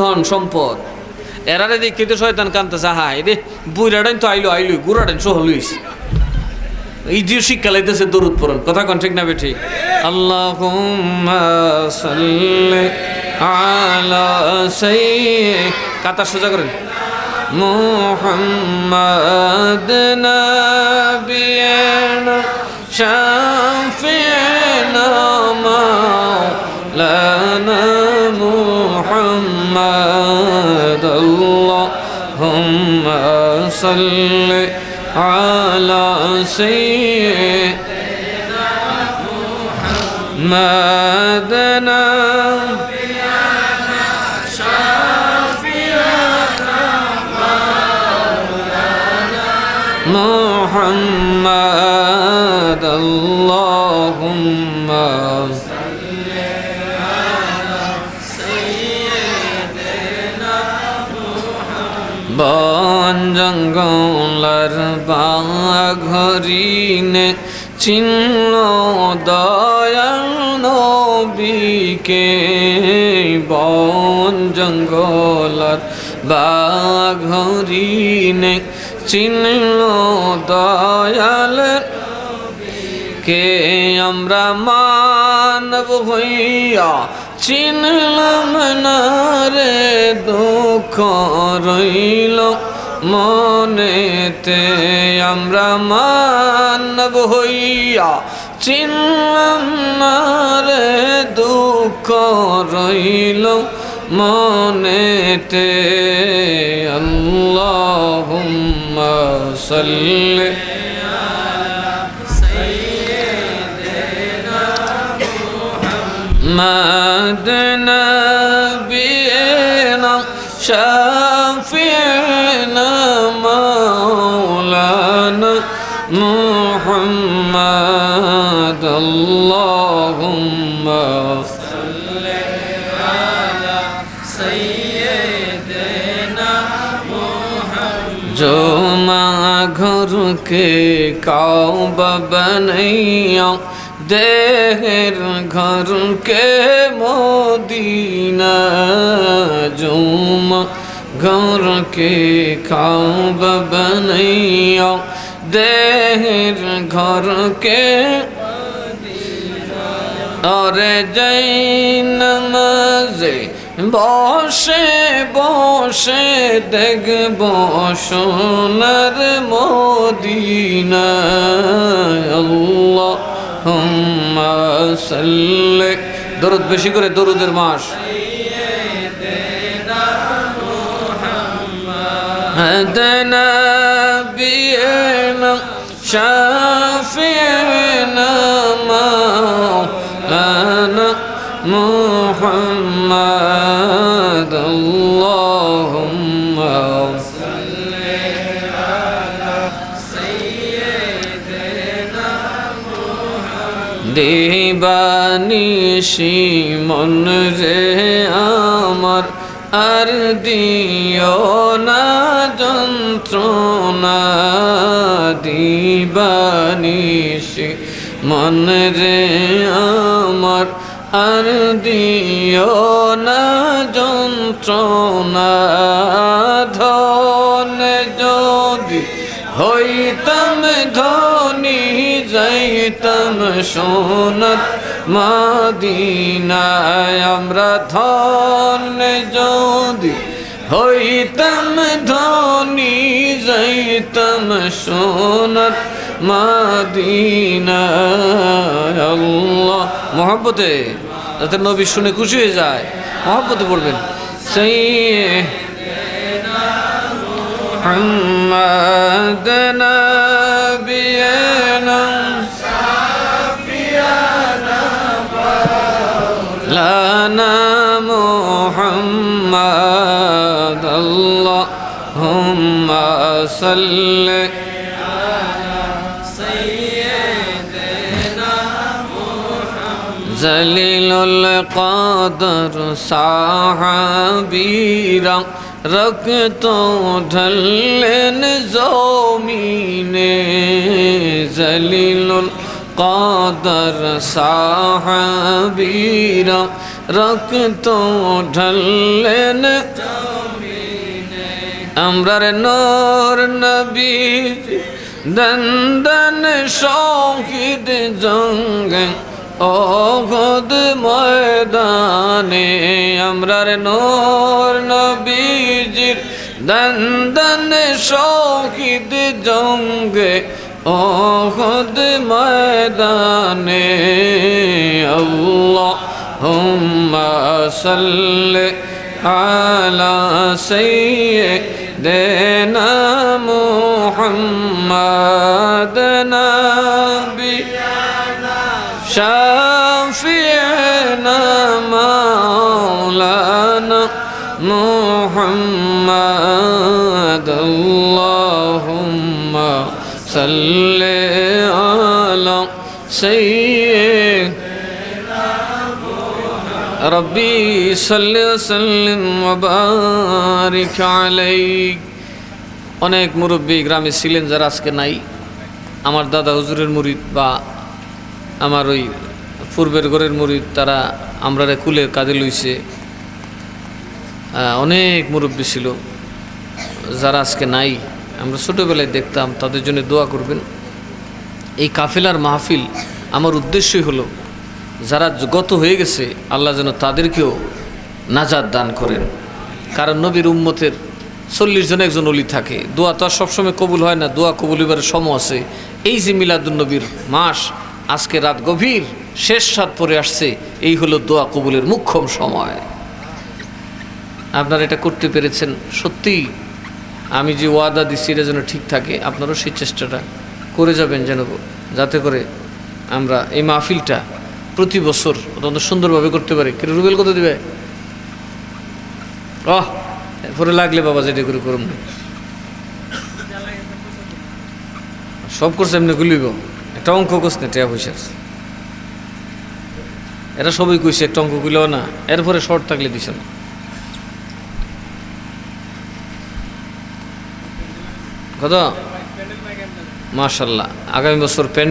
ধন সম্পদ। এরারে দেখি তো শয়তান কানতেছে হা রে বুড়াডাইন তো আইলো আইলো গুড়াডাইন সহলুইস এই যে শিক্ষা লাইতেছে দরুদ পড়ন। কথা কন ঠিক না বেঠি? আল্লাহ কাতার সোজা করেন। মোহাম্মদ নবিয়ানা শাফিয়ানা মাওলানা محمد اللهم صل على سيدنا محمد محمد اللهم বন জঙ্গলার বাঘরিনে চিহ্ন দয়াল নবীকে। বন জঙ্গলার বাঘরিনে চিহ্ন দয়াল কে আমরা মানব হইয়া চিনলাম না রে দুঃখ রইল মনেতে। আমরা মানব হইয়া চিনলাম না রে দুঃখ রইল মনেতে। আল্লাহুম্মা সাল্লি محمد نبينا شافينا مولانا محمد. اللهم صل على سيدنا محمد. جمع گھر کے کعبہ بنیا দেহের ঘর কে মদিনা জুমা ঘর কে কাবা বনাইয়া দেহের ঘর কে অরে যাই নমাজে বসে বসে দেখব সোনার মদিনা। হুম্মা সাল্লি দরুদ বেশি করে দরুদের মাস هدنا بينا شافعنا দিবানিশি মন রে আমার, আর দিও না যন্ত্রণা দিবানিশি মন রে আমার, আর দিও না যন্ত্রণা, ধন যদি হইতাম ধনী, যাইতাম সোনার মাদিনায় আমরা ধন যদি হইতাম ধনী যাইতাম সোনার মাদিনায় আল্লাহ মহাব্বতে যাতে নবী শুনে খুশি হয়ে যায় মহাব্বতে পড়বেন সেই محمد نبينا مولانا محمد الله اللهم صل على سيدنا محمد زليل القدر صحابي رکھ تو ڈھل نظومی نے ذلیل কদর সাহাবীরা রক্ত ঢাললেন। আমরার নূর নবী দন্দন শহীদ জঙ্গ ওহদ ময়দানে। আমরার নূর নবীজির দন্দন শহীদ জঙ্গে أحد ميدان اللهم صل على سيدنا محمد نبي شافعنا مولانا محمد. الله صل على سيدنا ربي صل وسلم وبارك عليك অনেক মুরব্বী গ্রামে ছিলেন যারা আজকে নাই আমার দাদা হুজুরের মুরিদ বা আমার ওই পূর্বের ঘরের মুরিদ তারা আমরা কুলের কাজে লইছে আহ, অনেক মুরব্বী ছিল যারা আজকে নাই আমরা ছোটোবেলায় দেখতাম, তাদের জন্য দোয়া করবেন। এই কাফিলার মাহফিল আমার উদ্দেশ্যই হলো, যারা গত হয়ে গেছে, আল্লাহ যেন তাদেরকেও নাজাদ দান করেন। কারণ নবীর উম্মতের চল্লিশ জন একজন অলি থাকে। দোয়া তো আর সবসময় কবুল হয় না, দোয়া কবুল এবারে সম আছে। এই যে মিলাদুন্নবীর মাস, আজকে রাত গভীর, শেষ সাত পরে আসছে, এই হলো দোয়া কবুলের মুখ্যম সময়। আপনারা এটা করতে পেরেছেন সত্যিই। আমি যে ওয়াদা দিচ্ছি, এটা যেন ঠিক থাকে, আপনারাও সেই চেষ্টাটা করে যাবেন যেন যাতে করে আমরা এই মাহফিলটা প্রতি বছর অত্যন্ত সুন্দরভাবে করতে পারি। কিন্তু রুবেল কত দিবে? অহ এরপরে লাগলে বাবা যেটা করে করুন। সব করছে এমনি গুলিব। একটা অঙ্ক করছে না টেয়া পয়সা এরা সবই কইছে, একটা অঙ্কগুলো না। এরপরে শর্ট থাকলে দিছ না। কত? মাশাল্লাহ আগামী বছর প্যান্ট